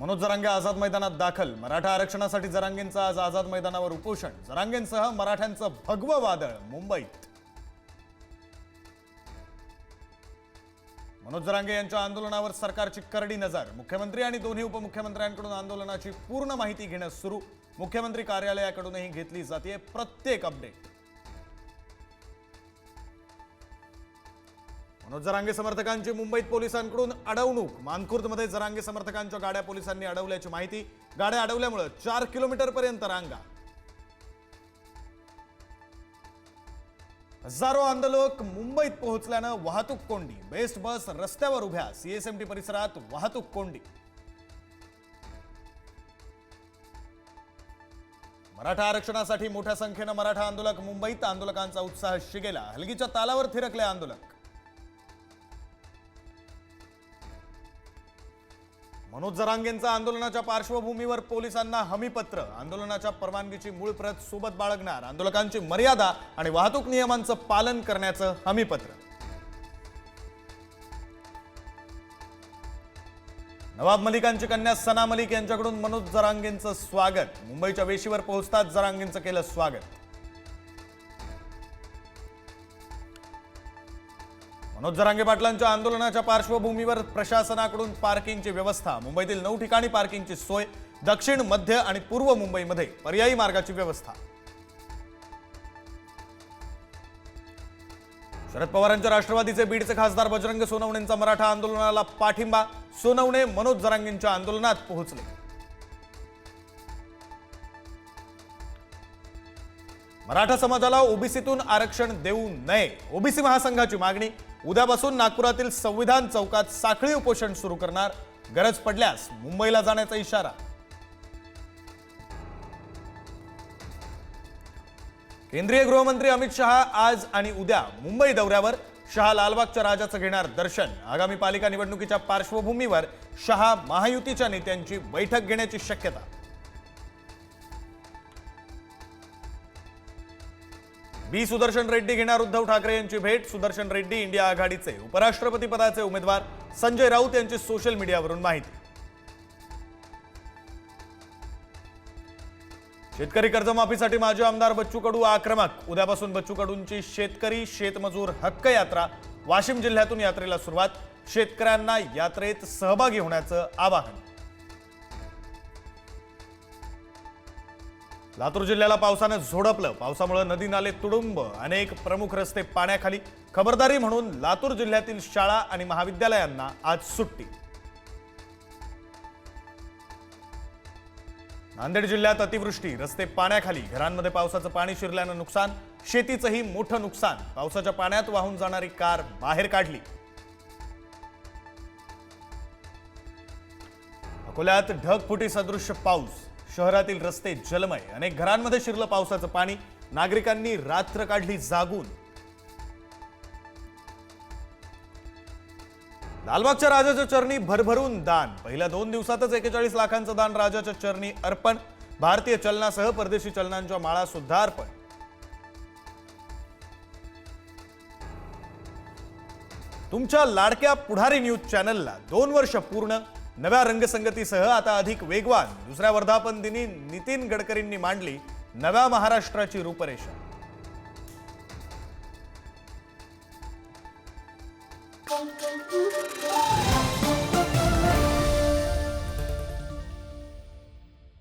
मनोज जरांगे आझाद मैदानात दाखल. मराठा आरक्षणासाठी जरांगेंचं आज आझाद मैदानावर उपोषण. जरांगेंसह मराठ्यांचं भगवं वादळ मुंबईत. मनोज जरांगे यांच्या आंदोलनावर सरकारची करडी नजर. मुख्यमंत्री आणि दोन्ही उपमुख्यमंत्र्यांकडून आंदोलनाची पूर्ण माहिती घेणं सुरू. मुख्यमंत्री कार्यालयाकडूनही घेतली जाते प्रत्येक अपडेट मनोज जरांगे समर्थकांची मुंबईत पोलिसांकडून अडवणूक. मानखुर्दमध्ये जरांगे समर्थकांच्या गाड्या पोलिसांनी अडवल्याची माहिती. गाड्या अडवल्यामुळे चार किलोमीटर पर्यंत रांगा. हजारो आंदोलक मुंबईत पोहोचल्यानं वाहतूक कोंडी. बेस्ट बस रस्त्यावर उभ्या. सीएसएमटी परिसरात वाहतूक कोंडी. मराठा आरक्षणासाठी मोठ्या संख्येनं मराठा आंदोलक मुंबईत आंदोलकांचा उत्साह शिगेला. हलगीच्या तालावर थिरकले आंदोलक. मनोज जरांगेंचा आंदोलनाच्या पार्श्वभूमीवर पोलिसांना हमीपत्र. आंदोलनाच्या परवानगीची मूळ प्रत सोबत बाळगणार आंदोलकांची मर्यादा आणि वाहतूक नियमांचं पालन करण्याचं हमीपत्र. नवाब मलिकांची कन्या सना मलिक यांच्याकडून मनोज जरांगेंचं स्वागत. मुंबईच्या वेशीवर पोहोचताच जरांगेंचं केलं स्वागत. मनोज जरांगे पाटलांच्या आंदोलनाच्या पार्श्वभूमीवर प्रशासनाकडून पार्किंगची व्यवस्था मुंबईतील नऊ ठिकाणी पार्किंगची सोय दक्षिण मध्य आणि पूर्व मुंबईमध्ये पर्यायी मार्गाची व्यवस्था. शरद पवारांच्या राष्ट्रवादीचे बीडचे खासदार बजरंग सोनवणेंचा मराठा आंदोलनाला पाठिंबा सोनवणे मनोज जरांगेंच्या आंदोलनात पोहोचले. मराठा समाजाला ओबीसीतून आरक्षण देऊ नये. ओबीसी महासंघाची मागणी. उद्यापासून नागपुरातील संविधान चौकात साखळी उपोषण सुरू करणार. गरज पडल्यास मुंबईला जाण्याचा इशारा. केंद्रीय गृहमंत्री अमित शहा आज आणि उद्या मुंबई दौऱ्यावर. शहा लालबागच्या राजाचं घेणार दर्शन. आगामी पालिका निवडणुकीच्या पार्श्वभूमीवर शहा महायुतीच्या नेत्यांची बैठक घेण्याची शक्यता. बी सुदर्शन रेड्डी घेणार उद्धव ठाकरे यांची भेट. सुदर्शन रेड्डी इंडिया आघाडीचे उपराष्ट्रपती पदाचे उमेदवार. संजय राऊत यांची सोशल मीडियावरून माहिती. शेतकरी कर्जमाफीसाठी माजी आमदार बच्चू कडू आक्रमक. उद्यापासून बच्चू कडूंची शेतकरी शेतमजूर हक्क यात्रा. वाशिम जिल्ह्यातून यात्रेला सुरुवात. शेतकऱ्यांना यात्रेत सहभागी होण्याचं आवाहन. लातूर जिल्ह्याला पावसानं झोडपलं. पावसामुळे नदी नाले तुडुंब. अनेक प्रमुख रस्ते पाण्याखाली. खबरदारी म्हणून लातूर जिल्ह्यातील शाळा आणि महाविद्यालयांना आज सुट्टी. नांदेड जिल्ह्यात अतिवृष्टी. रस्ते पाण्याखाली. घरांमध्ये पावसाचं पाणी शिरल्यानं नुकसान. शेतीचंही मोठं नुकसान. पावसाच्या पाण्यात वाहून जाणारी कार बाहेर काढली. अकोल्यात ढगफुटी सदृश्य पाऊस. शहरातील रस्ते जलमय. अनेक घरांमध्ये शिरलं पावसाचं पाणी. नागरिकांनी रात्र काढली जागून. लालबागच्या राजाच्या चरणी भरभरून दान. पहिल्या दोन दिवसातच एकेचाळीस लाखांचं दान राजाच्या चरणी अर्पण. भारतीय चलनासह परदेशी चलनांच्या माळा सुद्धा अर्पण तुमच्या लाडक्या पुढारी न्यूज चॅनलला दोन वर्ष पूर्ण. नव्या रंगसंगतीसह आता अधिक वेगवान. दुसऱ्या वर्धापन दिनी नितीन गडकरींनी मांडली नव्या महाराष्ट्राची रूपरेषा.